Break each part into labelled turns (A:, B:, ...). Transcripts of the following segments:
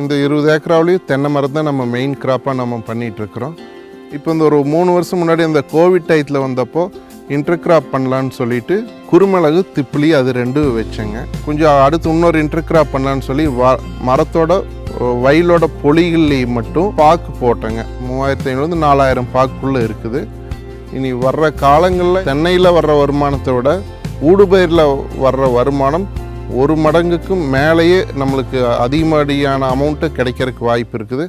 A: இந்த இருபது ஏக்கராவிலையும் தென்னை மரம் தான் நம்ம மெயின் கிராப்பாக நம்ம பண்ணிகிட்ருக்குறோம் இப்போ இந்த ஒரு மூணு வருஷம் முன்னாடி அந்த கோவிட் டயத்தில் வந்தப்போ இன்டர் கிராப் பண்ணலான்னு சொல்லிட்டு குருமிளகு திப்பிலி அது ரெண்டும் வச்சேங்க. கொஞ்சம் அடுத்து இன்னொரு இன்டர் கிராப் பண்ணலான்னு சொல்லி வ மரத்தோட வயலோட பொலிகள்லேயும் மட்டும் பாக்கு போட்டேங்க. மூவாயிரத்தி ஐநூறு நாலாயிரம் பாக்குள்ளே இருக்குது. இனி வர்ற காலங்களில் தென்னையில் வர்ற வருமானத்தை விட ஊடுபயிரில் வர்ற வருமானம் ஒரு மடங்குக்கும் மேலேயே நம்மளுக்கு அதிகமடியான அமௌண்ட்டு கிடைக்கிறதுக்கு வாய்ப்பு இருக்குது.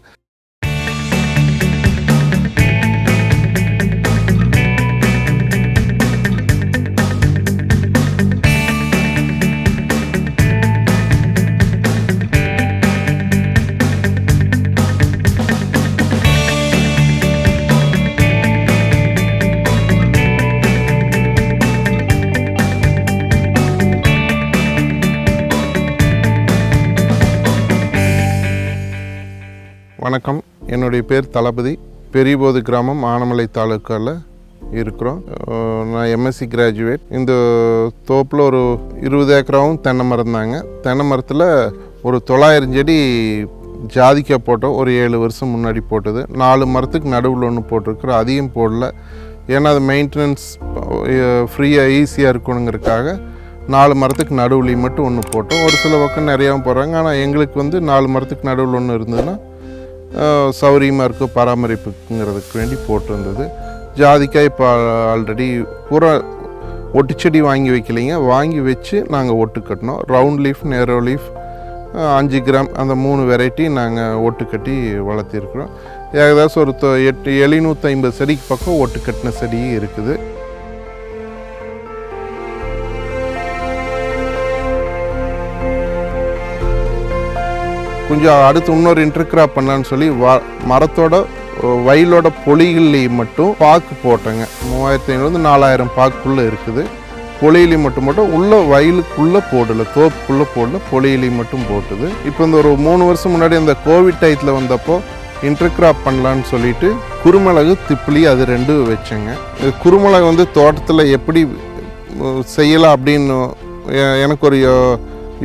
A: வணக்கம். என்னுடைய பேர் தளபதி. பெரியபோது கிராமம் ஆனமலை தாலுக்காவில் இருக்கிறோம். நான் எம்எஸ்சி கிராஜுவேட் இந்த தோப்பில் ஒரு இருபது ஏக்கராவும் தென்னை மரம் தாங்க. தென்னை மரத்தில் ஒரு தொள்ளாயிரம் செடி ஜாதிக்காய் போட்டோம். ஒரு ஏழு வருஷம் முன்னாடி போட்டது. நாலு மரத்துக்கு நடுவில் ஒன்று போட்டிருக்கிறோம். அதிகம் போடல. ஏன்னா அது மெயின்டெனன்ஸ் ஃப்ரீயாக ஈஸியாக இருக்கணுங்கிறதுக்காக நாலு மரத்துக்கு நடுவுலையும் மட்டும் ஒன்று போட்டோம். ஒரு சில பக்கம் நிறையாவும் போடுறாங்க. ஆனால் எங்களுக்கு வந்து நாலு மரத்துக்கு நடுவில் ஒன்று இருந்ததுன்னா சௌரியமாக இருக்கும் பராமரிப்புங்கிறதுக்கு வேண்டி போட்டிருந்தது. ஜாதிக்காய் இப்போ ஆல்ரெடி பூரா ஒட்டுச்செடி வாங்கி வைக்கலைங்க. வாங்கி வச்சு நாங்கள் ஒட்டு கட்டினோம். ரவுண்ட் லீஃப் நேரோ லீஃப் அஞ்சு கிராம் அந்த மூணு வெரைட்டி நாங்கள் ஒட்டு கட்டி வளர்த்திருக்கிறோம். ஏகதாச்சும் ஒரு எட்டு எழுநூற்றி ஐம்பது செடிக்கு பக்கம் ஒட்டு கட்டின செடியும் இருக்குது. கொஞ்சம் அடுத்து இன்னொரு இன்டர்கிராப் பண்ணலான்னு சொல்லி வ மரத்தோட வயலோட பொலிகள்லேயும் மட்டும் பாக்கு போட்டேங்க. மூவாயிரத்தி ஐநூறு நாலாயிரம் பாக்குள்ளே இருக்குது. பொலியிலையும் மட்டும் மட்டும் உள்ள வயலுக்குள்ளே போடல தோப்புக்குள்ளே போடல பொலியிலையும் மட்டும் போட்டுது. இப்போ இந்த ஒரு மூணு வருஷம் முன்னாடி அந்த கோவிட் டயத்தில் வந்தப்போ இன்டர்கிராப் பண்ணலான்னு சொல்லிட்டு குருமிளகு திப்பிலி அது ரெண்டும் வச்சேங்க. குருமிளகு வந்து தோட்டத்தில் எப்படி செய்யலாம் அப்படின்னு எனக்கு ஒரு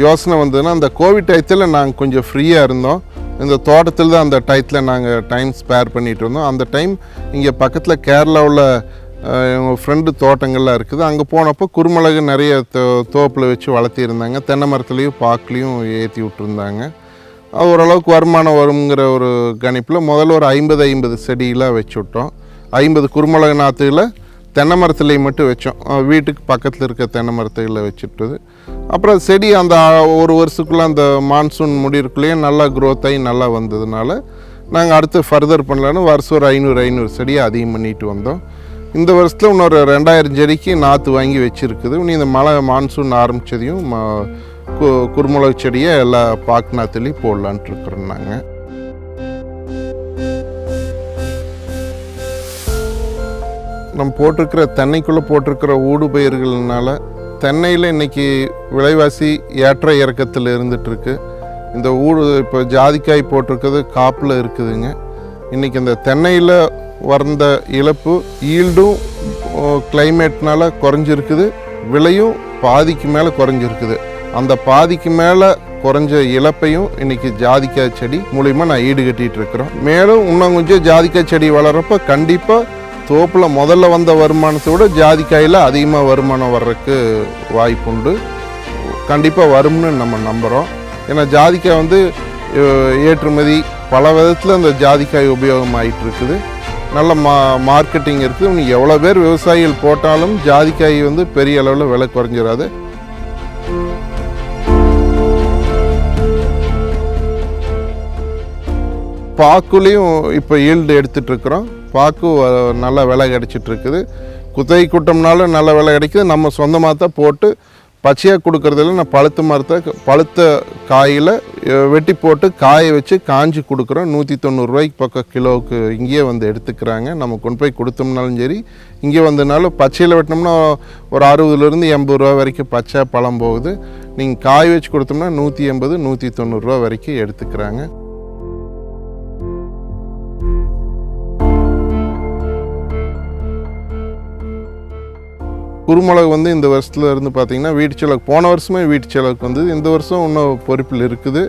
A: யோசனை வந்ததுன்னா அந்த கோவிட் டயத்தில் நாங்கள் கொஞ்சம் ஃப்ரீயாக இருந்தோம். இந்த தோட்டத்தில் தான் அந்த டயத்தில் நாங்கள் டைம் ஸ்பேர் பண்ணிகிட்டு இருந்தோம். அந்த டைம் இங்கே பக்கத்தில் கேரளாவில் எங்கள் ஃப்ரெண்டு தோட்டங்கள்லாம் இருக்குது. அங்கே போனப்போ குருமிளகு நிறைய தோ தோப்பில் வச்சு வளர்த்திருந்தாங்க. தென்னை மரத்துலேயும் பாக்குலேயும் ஏற்றி விட்டுருந்தாங்க. ஓரளவுக்கு வருமானம் வருங்கிற ஒரு கணிப்பில் முதல்ல ஒரு ஐம்பது ஐம்பது செடியெலாம் வச்சு விட்டோம். ஐம்பது குருமிளகு நாற்றுகளை தென்னை மரத்துலேயும் மட்டும் வச்சோம். வீட்டுக்கு பக்கத்தில் இருக்க தென்னை மரத்துகளை வச்சுட்டது. அப்புறம் செடி அந்த ஒரு வருஷத்துக்குள்ளே அந்த மான்சூன் முடியறக்குள்ளேயே நல்லா க்ரோத் ஆகி நல்லா வந்ததுனால நாங்கள் அடுத்து ஃபர்தர் பண்ணலான்னு வருஷம் ஒரு ஐநூறு ஐநூறு செடியை அதிகம் பண்ணிட்டு வந்தோம். இந்த வருஷத்தில் இன்னொரு ரெண்டாயிரம் செடிக்கு நாற்று வாங்கி வச்சுருக்குது. இனி இந்த மழை மான்சூன் ஆரம்பித்ததையும் மா கு குருமுளகு செடியை எல்லா பாக்கு நாற்றுலையும் போடலான்ட்டு இருக்கிறோம் நாங்கள் நம்ம போட்டிருக்கிற தென்னைக்குள்ளே போட்டிருக்கிற ஊடு பயிர்கள்னால தென்னையில் இன்னைக்கு விலைவாசி ஏற்ற இறக்கத்தில் இருந்துகிட்ருக்கு இந்த ஊடு இப்போ ஜாதிக்காய் போட்டிருக்கிறது காப்பில் இருக்குதுங்க. இன்றைக்கி இந்த தென்னையில் வந்த இழப்பு ஈல்டும் கிளைமேட்னால குறைஞ்சிருக்குது. விலையும் பாதிக்கு மேலே குறைஞ்சிருக்குது. அந்த பாதிக்கு மேலே குறைஞ்ச இழப்பையும் இன்னைக்கு ஜாதிக்காய் செடி மூலிமா நான் ஈடுகட்டிகிட்டு இருக்கிறோம். மேலும் இன்னும் கொஞ்சம் ஜாதிக்காய் செடி வளர்கிறப்ப கண்டிப்பாக தோப்பில் முதல்ல வந்த வருமானத்தை விட ஜாதிக்காயில் அதிகமாக வருமானம் வர்றதுக்கு வாய்ப்புண்டு கண்டிப்பாக வரும்னு நம்ம நம்புகிறோம் ஏன்னா ஜாதிக்காய் வந்து ஏற்றுமதி பல விதத்தில் அந்த ஜாதிக்காய் உபயோகம் ஆயிட்டு இருக்குது நல்ல மா மார்க்கெட்டிங் இருக்குது. இன்னும் எவ்வளோ பேர் விவசாயிகள் போட்டாலும் ஜாதிக்காய் வந்து பெரிய அளவில் விலை குறைஞ்சிடாது பாக்குலேயும் இப்போ ஈல்டு எடுத்துகிட்ருக்குறோம் இருக்கிறோம் பாக்கு நல்ல விலை கிடச்சிட்ருக்குது. குத்தகை கூட்டம்னாலும் நல்ல விலை கிடைக்குது. நம்ம சொந்தமாக தான் போட்டு பச்சையாக கொடுக்கறதில்ல நான் பழுத்த மரத்தை பழுத்த காயில் வெட்டி போட்டு காய வச்சு காஞ்சி கொடுக்குறோம். நூற்றி தொண்ணூறுரூவாய்க்கு பக்கம் கிலோவுக்கு இங்கேயே வந்து எடுத்துக்கிறாங்க. நம்ம கொண்டு போய் கொடுத்தோம்னாலும் சரி இங்கே வந்தனாலும் பச்சையில் வெட்டினோம்னா ஒரு அறுபதுலேருந்து எண்பது ரூபா வரைக்கும் பச்சை பழம் போகுது. நீங்கள் காய வச்சு கொடுத்தோம்னா நூற்றி எண்பது நூற்றி தொண்ணூறுரூவா வரைக்கும் எடுத்துக்கிறாங்க. குருமிளகு வந்து இந்த வருஷத்துல இருந்து பார்த்தீங்கன்னா வீட்டு செலவுக்கு போன வருஷமே வீட்டு செலவுக்கு வந்தது. இந்த வருஷம் இன்னும் பொறுப்பில் இருக்குது.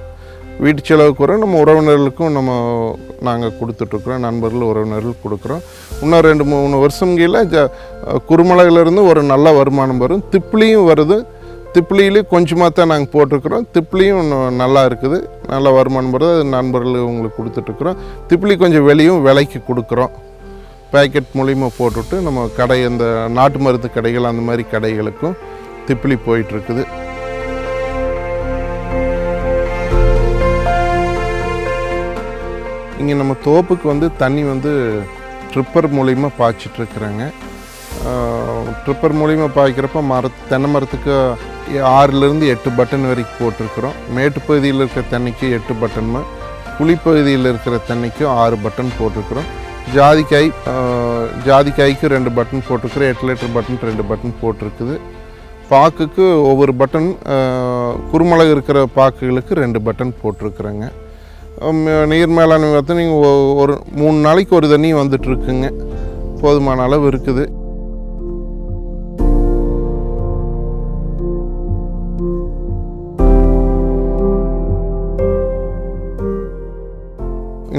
A: வீட்டு செலவுக்கு வர நம்ம உறவினர்களுக்கும் நம்ம நாங்கள் கொடுத்துட்ருக்குறோம். நண்பர்கள் உறவினர்கள் கொடுக்குறோம். இன்னும் ரெண்டு மூணு வருஷம் கீழே ஜ குருமலையிலேருந்து ஒரு நல்ல வருமானம் வரும். திப்ளியும் வருது. திப்ளியிலையும் கொஞ்சமாக தான் நாங்கள் போட்டிருக்கிறோம். திப்ளியும் இன்னும் நல்லா இருக்குது. நல்ல வருமானம் வருது. அது நண்பர்கள் உங்களுக்கு கொடுத்துட்ருக்குறோம். திப்ளி கொஞ்சம் வெளியும் விலைக்கு கொடுக்குறோம். பேக்கெட் மூலிமா போட்டுவிட்டு நம்ம கடை இந்த நாட்டு மருந்து கடைகள் அந்த மாதிரி கடைகளுக்கும் திப்பிலி போயிட்டுருக்குது. இங்கே நம்ம தோப்புக்கு வந்து தண்ணி வந்து ட்ரிப்பர் மூலிமா பாய்ச்சிட்ருக்குறாங்க. ட்ரிப்பர் மூலிமா பாய்க்கிறப்ப மர தென்னை மரத்துக்கு ஆறுலேருந்து எட்டு பட்டன் வரைக்கும் போட்டிருக்கிறோம். மேட்டுப்பகுதியில் இருக்கிற தண்ணிக்கு எட்டு பட்டன் குழிப்பகுதியில் இருக்கிற தண்ணிக்கும் ஆறு பட்டன் போட்டிருக்கிறோம். ஜாதிக்காய் ஜாதிக்காய்க்கு ரெண்டு பட்டன் போட்டிருக்குறேன். எட்டு லிட்டர் பட்டன் ரெண்டு பட்டன் போட்டிருக்குது. பாக்குக்கு ஒவ்வொரு பட்டன் குறுமிளகு இருக்கிற பாக்குகளுக்கு ரெண்டு பட்டன் போட்டிருக்குறேங்க. நீர் மேலாண்மை பார்த்து நீங்கள் ஒரு மூணு நாளைக்கு ஒரு தண்ணி வந்துட்டுருக்குங்க. போதுமான அளவு இருக்குது.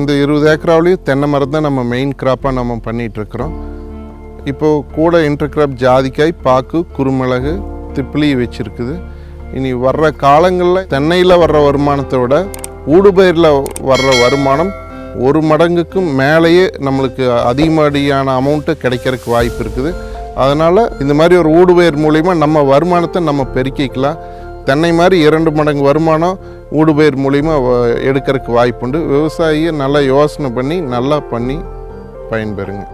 A: இந்த இருபது ஏக்கராவிலையும் தென்னை மரம் தான் நம்ம மெயின் கிராப்பாக நம்ம பண்ணிகிட்ருக்குறோம் இப்போது கூட இன்டர் கிராப் ஜாதிக்காய் பாக்கு குறுமிளகு திப்பிலி வச்சுருக்குது. இனி வர்ற காலங்களில் தென்னையில் வர்ற வருமானத்தை விட ஊடுபயிரில் வர்ற வருமானம் ஒரு மடங்குக்கும் மேலேயே நம்மளுக்கு அதிகமடியான அமௌண்ட்டு கிடைக்கிறதுக்கு வாய்ப்பு இருக்குது. அதனால் இந்த மாதிரி ஒரு ஊடுபயிர் மூலிமா நம்ம வருமானத்தை நம்ம பெருக்கிக்கலாம். தென்னை மாதிரி இரண்டு மடங்கு வருமானம் ஊடுபயிர் மூலிமா வ- வாய்ப்புண்டு. விவசாயியை நல்லா யோசனை பண்ணி நல்லா பண்ணி பயன்பெறுங்க.